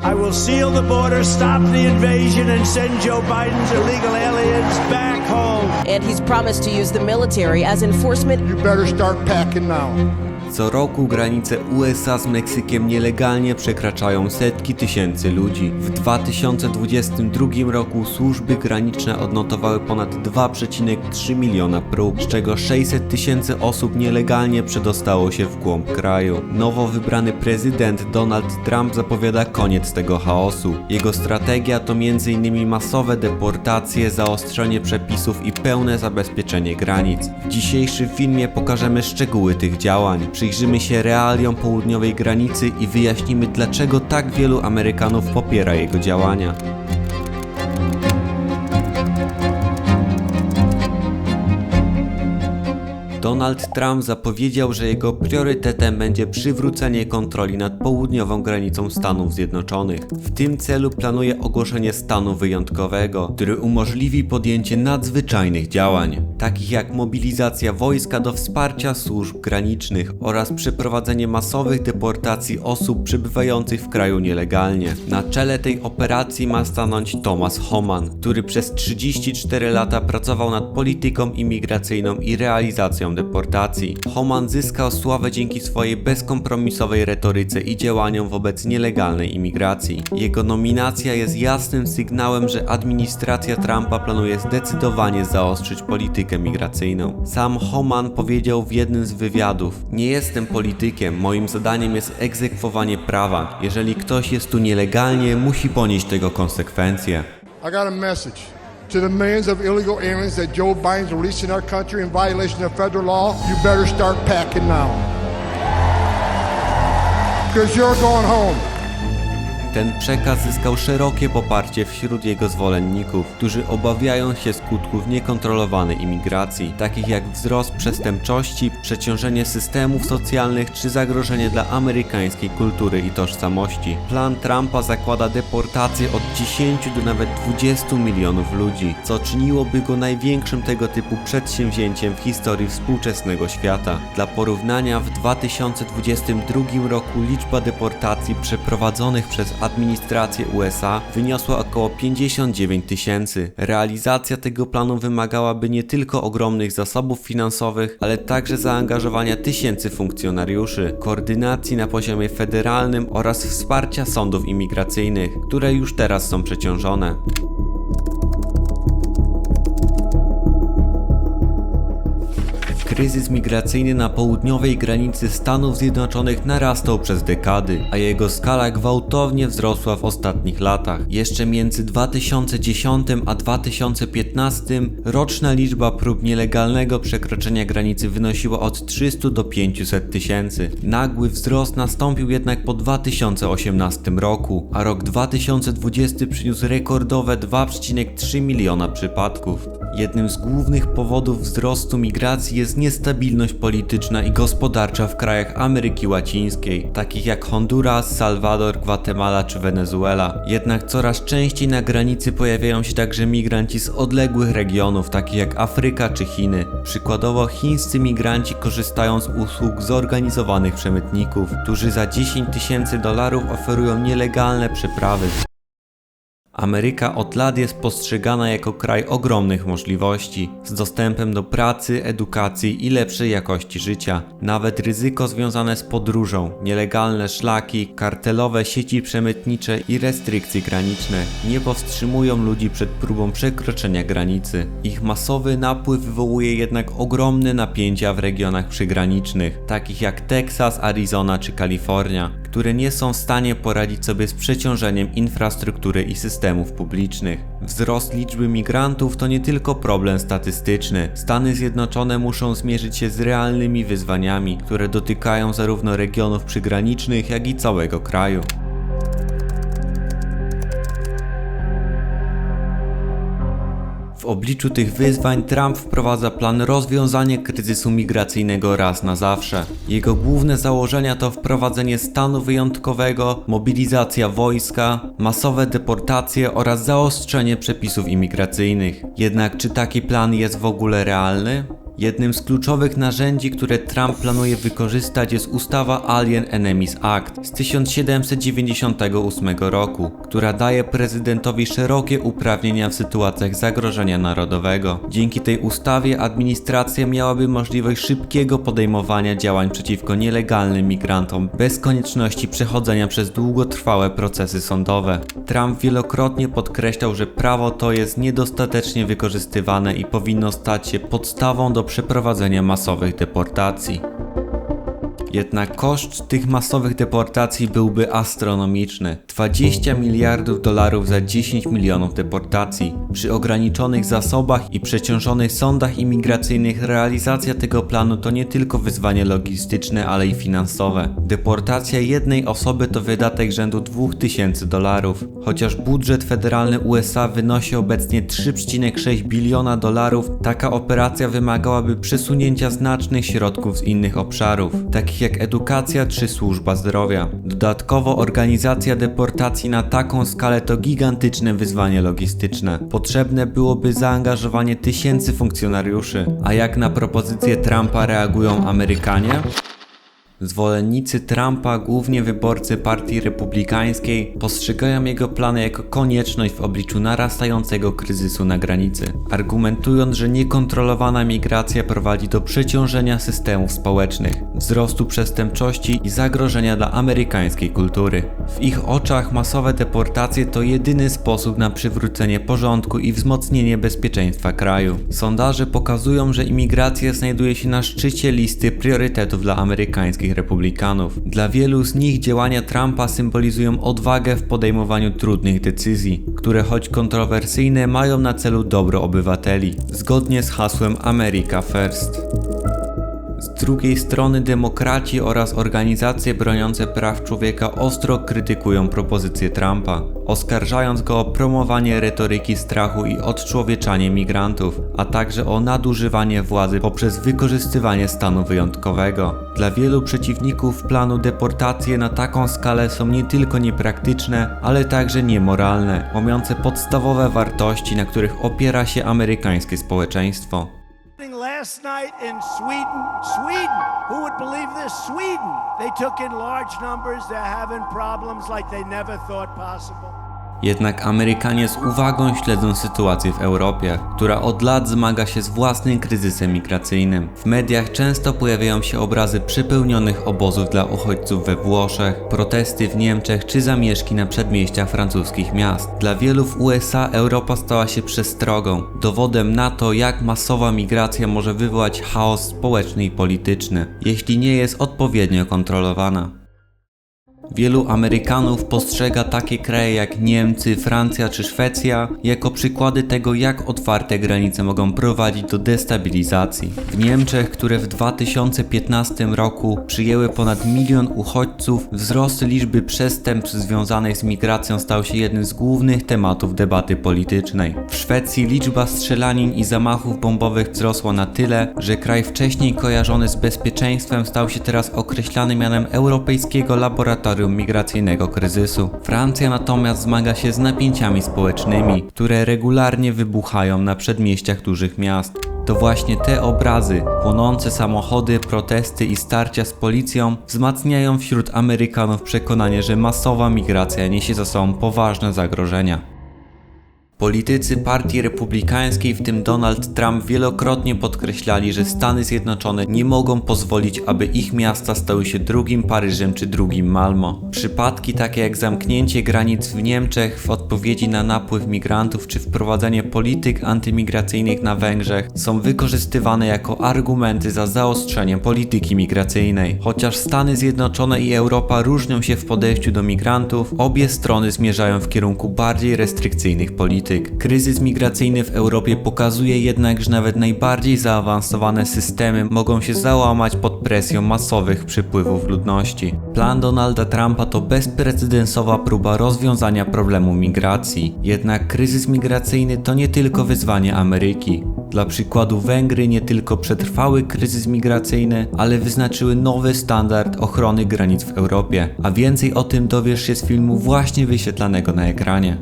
I will seal the border, stop the invasion, and send Joe Biden's illegal aliens back home. And he's promised to use the military as enforcement You better start packing now. Co roku granice USA z Meksykiem nielegalnie przekraczają setki tysięcy ludzi. W 2022 roku służby graniczne odnotowały ponad 2,3 miliona prób, z czego 600 tysięcy osób nielegalnie przedostało się w głąb kraju. Nowo wybrany prezydent Donald Trump zapowiada koniec tego chaosu. Jego strategia to m.in. masowe deportacje, zaostrzenie przepisów i pełne zabezpieczenie granic. W dzisiejszym filmie pokażemy szczegóły tych działań. Przyjrzymy się realiom południowej granicy i wyjaśnimy dlaczego tak wielu Amerykanów popiera jego działania. Donald Trump zapowiedział, że jego priorytetem będzie przywrócenie kontroli nad południową granicą Stanów Zjednoczonych. W tym celu planuje ogłoszenie stanu wyjątkowego, który umożliwi podjęcie nadzwyczajnych działań, takich jak mobilizacja wojska do wsparcia służb granicznych oraz przeprowadzenie masowych deportacji osób przebywających w kraju nielegalnie. Na czele tej operacji ma stanąć Thomas Homan, który przez 34 lata pracował nad polityką imigracyjną i realizacją deportacji. Homan zyskał sławę dzięki swojej bezkompromisowej retoryce i działaniom wobec nielegalnej imigracji. Jego nominacja jest jasnym sygnałem, że administracja Trumpa planuje zdecydowanie zaostrzyć politykę migracyjną. Sam Homan powiedział w jednym z wywiadów: Nie jestem politykiem, moim zadaniem jest egzekwowanie prawa. Jeżeli ktoś jest tu nielegalnie, musi ponieść tego konsekwencje. I got a message to the millions of illegal aliens that Joe Biden's released in our country in violation of federal law. You better start packing now. Because you're going home. Ten przekaz zyskał szerokie poparcie wśród jego zwolenników, którzy obawiają się skutków niekontrolowanej imigracji, takich jak wzrost przestępczości, przeciążenie systemów socjalnych czy zagrożenie dla amerykańskiej kultury i tożsamości. Plan Trumpa zakłada deportację od 10 do nawet 20 milionów ludzi, co czyniłoby go największym tego typu przedsięwzięciem w historii współczesnego świata. Dla porównania w 2022 roku liczba deportacji przeprowadzonych przez administrację USA wyniosła około 59 tysięcy. Realizacja tego planu wymagałaby nie tylko ogromnych zasobów finansowych, ale także zaangażowania tysięcy funkcjonariuszy, koordynacji na poziomie federalnym oraz wsparcia sądów imigracyjnych, które już teraz są przeciążone. Kryzys migracyjny na południowej granicy Stanów Zjednoczonych narastał przez dekady, a jego skala gwałtownie wzrosła w ostatnich latach. Jeszcze między 2010 a 2015 roczna liczba prób nielegalnego przekroczenia granicy wynosiła od 300 do 500 tysięcy. Nagły wzrost nastąpił jednak po 2018 roku, a rok 2020 przyniósł rekordowe 2,3 miliona przypadków. Jednym z głównych powodów wzrostu migracji jest niestabilność polityczna i gospodarcza w krajach Ameryki Łacińskiej, takich jak Honduras, Salwador, Gwatemala czy Wenezuela. Jednak coraz częściej na granicy pojawiają się także migranci z odległych regionów, takich jak Afryka czy Chiny. Przykładowo chińscy migranci korzystają z usług zorganizowanych przemytników, którzy za 10 tysięcy dolarów oferują nielegalne przeprawy. Ameryka od lat jest postrzegana jako kraj ogromnych możliwości, z dostępem do pracy, edukacji i lepszej jakości życia. Nawet ryzyko związane z podróżą, nielegalne szlaki, kartelowe sieci przemytnicze i restrykcje graniczne nie powstrzymują ludzi przed próbą przekroczenia granicy. Ich masowy napływ wywołuje jednak ogromne napięcia w regionach przygranicznych, takich jak Teksas, Arizona czy Kalifornia, które nie są w stanie poradzić sobie z przeciążeniem infrastruktury i systemów publicznych. Wzrost liczby migrantów to nie tylko problem statystyczny. Stany Zjednoczone muszą zmierzyć się z realnymi wyzwaniami, które dotykają zarówno regionów przygranicznych, jak i całego kraju. Obliczu tych wyzwań Trump wprowadza plan rozwiązania kryzysu migracyjnego raz na zawsze. Jego główne założenia to wprowadzenie stanu wyjątkowego, mobilizacja wojska, masowe deportacje oraz zaostrzenie przepisów imigracyjnych. Jednak czy taki plan jest w ogóle realny? Jednym z kluczowych narzędzi, które Trump planuje wykorzystać jest ustawa Alien Enemies Act z 1798 roku, która daje prezydentowi szerokie uprawnienia w sytuacjach zagrożenia narodowego. Dzięki tej ustawie administracja miałaby możliwość szybkiego podejmowania działań przeciwko nielegalnym migrantom bez konieczności przechodzenia przez długotrwałe procesy sądowe. Trump wielokrotnie podkreślał, że prawo to jest niedostatecznie wykorzystywane i powinno stać się podstawą do przeprowadzenia masowych deportacji. Jednak koszt tych masowych deportacji byłby astronomiczny 20 miliardów dolarów za 10 milionów deportacji. Przy ograniczonych zasobach i przeciążonych sądach imigracyjnych realizacja tego planu to nie tylko wyzwanie logistyczne, ale i finansowe. Deportacja jednej osoby to wydatek rzędu 2000 dolarów. Chociaż budżet federalny USA wynosi obecnie 3,6 biliona dolarów, taka operacja wymagałaby przesunięcia znacznych środków z innych obszarów, takich jak edukacja czy służba zdrowia. Dodatkowo organizacja deportacji na taką skalę to gigantyczne wyzwanie logistyczne. Potrzebne byłoby zaangażowanie tysięcy funkcjonariuszy. A jak na propozycję Trumpa reagują Amerykanie? Zwolennicy Trumpa, głównie wyborcy Partii Republikańskiej, postrzegają jego plany jako konieczność w obliczu narastającego kryzysu na granicy, argumentując, że niekontrolowana migracja prowadzi do przeciążenia systemów społecznych, wzrostu przestępczości i zagrożenia dla amerykańskiej kultury. W ich oczach masowe deportacje to jedyny sposób na przywrócenie porządku i wzmocnienie bezpieczeństwa kraju. Sondaże pokazują, że imigracja znajduje się na szczycie listy priorytetów dla amerykańskich republikanów. Dla wielu z nich działania Trumpa symbolizują odwagę w podejmowaniu trudnych decyzji, które choć kontrowersyjne mają na celu dobro obywateli, zgodnie z hasłem America First. Drugiej strony demokraci oraz organizacje broniące praw człowieka ostro krytykują propozycję Trumpa, oskarżając go o promowanie retoryki strachu i odczłowieczanie migrantów, a także o nadużywanie władzy poprzez wykorzystywanie stanu wyjątkowego. Dla wielu przeciwników planu deportacje na taką skalę są nie tylko niepraktyczne, ale także niemoralne, łamiące podstawowe wartości, na których opiera się amerykańskie społeczeństwo. Last night in Sweden, Sweden, who would believe this? Sweden. They took in large numbers. They're having problems like they never thought possible. Jednak Amerykanie z uwagą śledzą sytuację w Europie, która od lat zmaga się z własnym kryzysem migracyjnym. W mediach często pojawiają się obrazy przepełnionych obozów dla uchodźców we Włoszech, protesty w Niemczech czy zamieszki na przedmieściach francuskich miast. Dla wielu w USA Europa stała się przestrogą, dowodem na to, jak masowa migracja może wywołać chaos społeczny i polityczny, jeśli nie jest odpowiednio kontrolowana. Wielu Amerykanów postrzega takie kraje jak Niemcy, Francja czy Szwecja jako przykłady tego, jak otwarte granice mogą prowadzić do destabilizacji. W Niemczech, które w 2015 roku przyjęły ponad milion uchodźców, wzrost liczby przestępstw związanych z migracją stał się jednym z głównych tematów debaty politycznej. W Szwecji liczba strzelanin i zamachów bombowych wzrosła na tyle, że kraj wcześniej kojarzony z bezpieczeństwem stał się teraz określany mianem Europejskiego Laboratorium Migracyjnego Kryzysu. Francja natomiast zmaga się z napięciami społecznymi, które regularnie wybuchają na przedmieściach dużych miast. To właśnie te obrazy, płonące samochody, protesty i starcia z policją wzmacniają wśród Amerykanów przekonanie, że masowa migracja niesie za sobą poważne zagrożenia. Politycy Partii Republikańskiej, w tym Donald Trump, wielokrotnie podkreślali, że Stany Zjednoczone nie mogą pozwolić, aby ich miasta stały się drugim Paryżem czy drugim Malmo. Przypadki takie jak zamknięcie granic w Niemczech w odpowiedzi na napływ migrantów czy wprowadzenie polityk antymigracyjnych na Węgrzech są wykorzystywane jako argumenty za zaostrzeniem polityki migracyjnej. Chociaż Stany Zjednoczone i Europa różnią się w podejściu do migrantów, obie strony zmierzają w kierunku bardziej restrykcyjnych polityk. Kryzys migracyjny w Europie pokazuje jednak, że nawet najbardziej zaawansowane systemy mogą się załamać pod presją masowych przypływów ludności. Plan Donalda Trumpa to bezprecedensowa próba rozwiązania problemu migracji. Jednak kryzys migracyjny to nie tylko wyzwanie Ameryki. Dla przykładu Węgry nie tylko przetrwały kryzys migracyjny, ale wyznaczyły nowy standard ochrony granic w Europie. A więcej o tym dowiesz się z filmu właśnie wyświetlanego na ekranie.